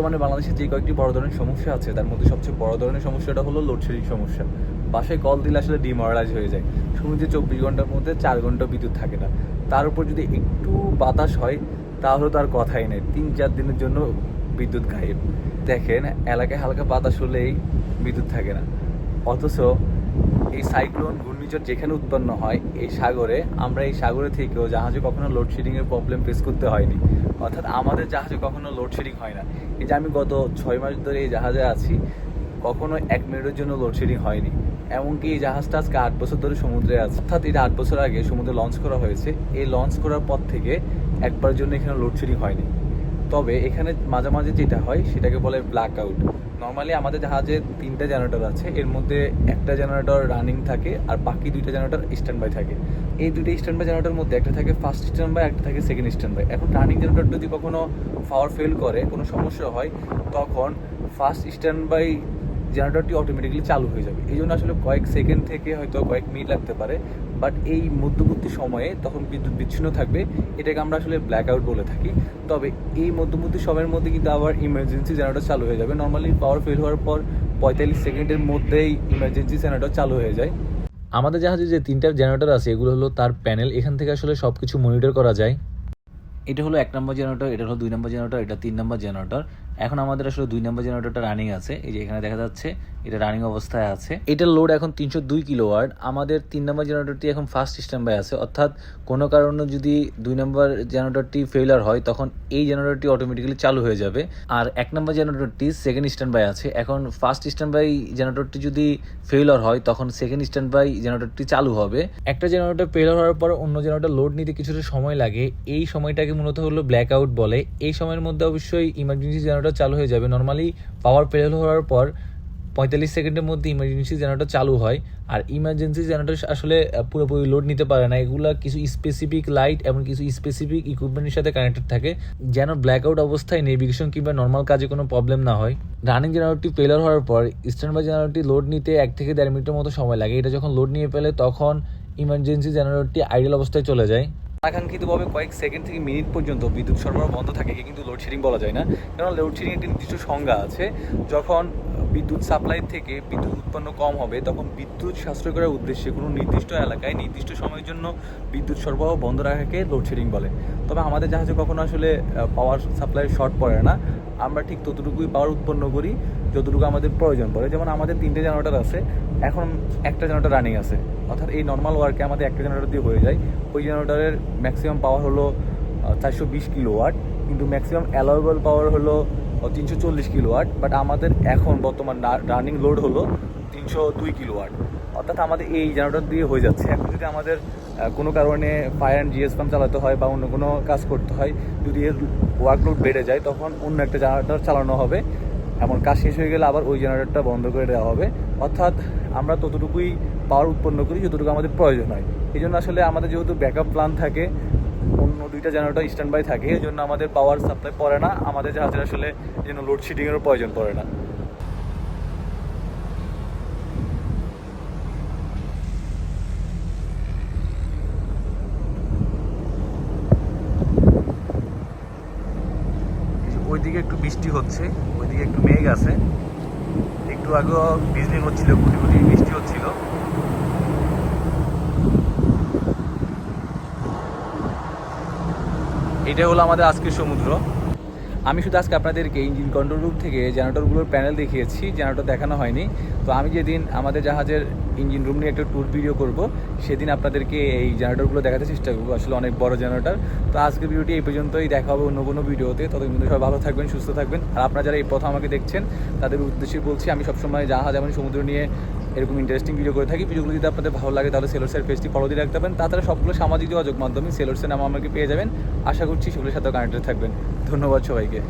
বর্তমানে বাংলাদেশে যে কয়েকটি বড় ধরনের সমস্যা আছে, তার মধ্যে সবচেয়ে বড় ধরনের সমস্যাটা হলো লোডশেডিং সমস্যা। বাসায় কল দিলে আসলে ডিমোরালাইজ হয়ে যায়। শুনুন যে চব্বিশ ঘণ্টার মধ্যে চার ঘণ্টা বিদ্যুৎ থাকে না। তার উপর যদি একটু বাতাস হয়, তাহলে তো আর কথাই নেই। তিন চার দিনের জন্য বিদ্যুৎ গায়েব। দেখেন, এলাকায় হালকা বাতাস হলেই বিদ্যুৎ থাকে না। অথচ এই সাইক্লোন ঘূর্ণিঝড় যেখানে উৎপন্ন হয়, এই সাগরে, আমরা এই সাগরে থেকেও জাহাজে কখনো লোডশেডিং এর প্রবলেম ফেস করতে হয়নি। অর্থাৎ আমাদের জাহাজে কখনো লোডশেডিং হয় না। এই যে আমি গত ছয় মাস ধরে এই জাহাজে আছি, কখনো এক মিনিটের জন্য লোডশেডিং হয়নি। এমনকি এই জাহাজটা আজকে আট বছর ধরে সমুদ্রে আছে। অর্থাৎ এটা আট বছর আগে সমুদ্রে লঞ্চ করা হয়েছে। এই লঞ্চ করার পর থেকে একবার জন্য এখানে লোডশেডিং হয়নি। তবে এখানে মাঝামাঝি মাঝে যেটা হয়, সেটাকে বলে ব্ল্যাক আউট নর্মালি আমাদের জাহাজে তিনটা জেনারেটর আছে, এর মধ্যে একটা জেনারেটর রানিং থাকে আর বাকি দুইটা জেনারেটর স্ট্যান্ড বাই থাকে। এই দুইটা স্ট্যান্ড বাই জেনারেটর মধ্যে একটা থাকে ফার্স্ট স্ট্যান্ড বাই একটা থাকে সেকেন্ড স্ট্যান্ড বাই এখন রানিং জেনারেটর যদি কখনো পাওয়ার ফেল করে, কোনো সমস্যা হয়, তখন ফার্স্ট স্ট্যান্ড বাই জেনারেটরটি অটোমেটিক্যালি চালু হয়ে যাবে। এই জন্য আসলে কয়েক সেকেন্ড থেকে হয়তো কয়েক মিনিট লাগতে পারে বাট এই মধ্যবর্তী সময়ে তখন বিদ্যুৎ বিচ্ছিন্ন থাকবে, এটাকে আমরা আসলে ব্ল্যাক আউট বলে থাকি। তবে এই মধ্যবর্তী সময়ের মধ্যে কিন্তু আবার ইমার্জেন্সি জেনারেটর চালু হয়ে যাবে। নর্মালি পাওয়ার ফেল হওয়ার পর পঁয়তাল্লিশ সেকেন্ডের মধ্যেই ইমার্জেন্সি জেনারেটর চালু হয়ে যায়। আমাদের জাহাজে যে তিনটা জেনারেটর আছে, এগুলো হলো তার প্যানেল এখান থেকে আসলে সব কিছু মনিটর করা যায়। এটা হলো এক নম্বর জেনারেটর এটা হলো দুই নম্বর জেনারেটর এটা তিন নম্বর জেনারেটর এখন আমাদের আসলে দুই নম্বর জেনারেটরটা রানিং আছে। এই যে এখানে দেখা যাচ্ছে, এটা রানিং অবস্থায় আছে। এটার লোড এখন তিনশো দুই কিলোওয়াট আমাদের তিন নম্বর জেনারেটরটি এখন ফার্স্ট স্ট্যান্ড বাই আছে। অর্থাৎ কোনো কারণে যদি দুই নম্বর জেনারেটরটি ফেলার হয়, তখন এই জেনারেটরটি অটোমেটিক্যালি চালু হয়ে যাবে। আর এক নম্বর জেনারেটরটি সেকেন্ড স্ট্যান্ড বাই আছে। এখন ফার্স্ট স্ট্যান্ড বাই জেনারেটরটি যদি ফেলার হয়, তখন সেকেন্ড স্ট্যান্ড বাই জেনারেটরটি চালু হবে। একটা জেনারেটর ফেলার হওয়ার পর অন্য জেনারেটর লোড নিতে কিছুটা সময় লাগে। এই সময়টাকে মূলত হলো ব্ল্যাক আউট বলে। এই সময়ের মধ্যে অবশ্যই ইমার্জেন্সি জেনারেটর চালু হয়ে যাবে। নর্মালি পাওয়ার ফেল হওয়ার পর পঁয়তাল্লিশ সেকেন্ডের মধ্যে ইমার্জেন্সি জেনারেটর চালু হয়। আর ইমার্জেন্সি জেনারেটর আসলে পুরোপুরি লোড নিতে পারে না। এগুলা কিছু স্পেসিফিক লাইট এবং কিছু স্পেসিফিক ইকুইপমেন্টের সাথে কানেক্টেড থাকে। যেন ব্ল্যাক আউট অবস্থায় নেভিগেশন কিংবা নর্মাল কাজে কোনো প্রবলেম না হয়। রানিং জেনারেটরটি ফেলার হওয়ার পর স্ট্যান্ড বাই জেনারেটরটি লোড নিতে এক থেকে দেড় মিনিটের মতো সময় লাগে। এটা যখন লোড নিয়ে ফেলে, তখন ইমার্জেন্সি জেনারেটরটি আইডল অবস্থায় চলে যায়। আকাঙ্ক্ষিতভাবে কয়েক সেকেন্ড থেকে মিনিট পর্যন্ত বিদ্যুৎ সরবরাহ বন্ধ থাকে কিন্তু লোডশেডিং বলা যায় না। কারণ লোডশেডিং একটি নির্দিষ্ট সংজ্ঞা আছে, যখন বিদ্যুৎ সাপ্লাই থেকে বিদ্যুৎ উৎপন্ন কম হবে, তখন বিদ্যুৎ সাশ্রয় করার উদ্দেশ্যে কোনো নির্দিষ্ট এলাকায় নির্দিষ্ট সময়ের জন্য বিদ্যুৎ সরবরাহ বন্ধ রাখাকে লোডশেডিং বলে। তবে আমাদের জাহাজে কখনো আসলে পাওয়ার সাপ্লাই শর্ট পড়ে না। আমরা ঠিক ততটুকুই পাওয়ার উৎপন্ন করি, যতটুকু আমাদের প্রয়োজন পড়ে। যেমন আমাদের তিনটে জেনারেটর আছে, এখন একটা জেনারেটর রানিং আছে। অর্থাৎ এই নর্মাল ওয়ার্কে আমাদের একটা জেনারেটার দিয়ে হয়ে যায়। ওই জেনারেটরের ম্যাক্সিমাম পাওয়ার হলো চারশো বিশ কিলো ওয়াট কিন্তু ম্যাক্সিমাম অ্যালাউয়েবল পাওয়ার হলো তিনশো চল্লিশ কিলো ওয়াট বাট আমাদের এখন বর্তমান রানিং লোড হলো তিনশো দুই কিলো ওয়াট অর্থাৎ আমাদের এই জেনারেটর দিয়ে হয়ে যাচ্ছে। এখন যদি আমাদের কোনো কারণে ফায়ার অ্যান্ড জিএস পাম্প চালাতে হয় বা অন্য কোনো কাজ করতে হয়, যদি এর ওয়ার্কলোড বেড়ে যায়, তখন অন্য একটা জেনারেটর চালানো হবে। এমন কাজ শেষ হয়ে গেলে আবার ওই জেনারেটরটা বন্ধ করে দেওয়া হবে। অর্থাৎ আমরা ততটুকুই পাওয়ার উৎপন্ন করি, যতটুকু আমাদের প্রয়োজন হয়। এই জন্য আসলে আমাদের যেহেতু ব্যাকআপ প্ল্যান থাকে অন্য দুইটা জেনারেটর স্ট্যান্ড বাই থাকে, এই জন্য আমাদের পাওয়ার সাপ্লাই পড়ে না। আমাদের জাহাজের আসলে যেন লোডশেডিংয়েরও প্রয়োজন পড়ে না। ওইদিকে একটু বৃষ্টি হচ্ছে, ওইদিকে একটু মেঘ আছে। একটু আগেও বিজলি হচ্ছিল, গুটি গুটি বৃষ্টি হচ্ছিল। এটা হলো আমাদের আজকের সমুদ্র। আমি শুধু আজকে আপনাদেরকে ইঞ্জিন কন্ট্রোল রুম থেকে জেনারেটরগুলোর প্যানেল দেখিয়েছি জেনারেটর দেখানো হয়নি। তো আমি যেদিন আমাদের জাহাজের ইঞ্জিন রুম নিয়ে একটা ট্যুর ভিডিও করব, সেদিন আপনাদেরকে এই জেনারেটরগুলো দেখাতে চেষ্টা করব। আসলে অনেক বড় জেনারেটর তো আজকের ভিডিওটি এই পর্যন্তই। দেখা হবে অন্য কোনো ভিডিওতে ততদিন সবাই ভালো থাকবেন, সুস্থ থাকবেন। আর আপনারা যারা এই প্রথম আমাকে দেখছেন, তাদের উদ্দেশ্যে বলছি, আমি সবসময় জাহাজ এবং সমুদ্র নিয়ে এরকম ইন্টারেস্টিং ভিডিও করে থাকি। ভিডিওগুলো যদি আপনাদের ভালো লাগে, তাহলে সেলোর্সের পেজটি ফলো দিয়ে রাখতে পারেন। তাছাড়া সবগুলো সামাজিক যোগাযোগ মাধ্যমে সেলোর্সের নাম আমাকে পেয়ে যাবেন। আশা করছি সেগুলোর সাথে কানেক্টেড থাকবেন। ধন্যবাদ সবাইকে।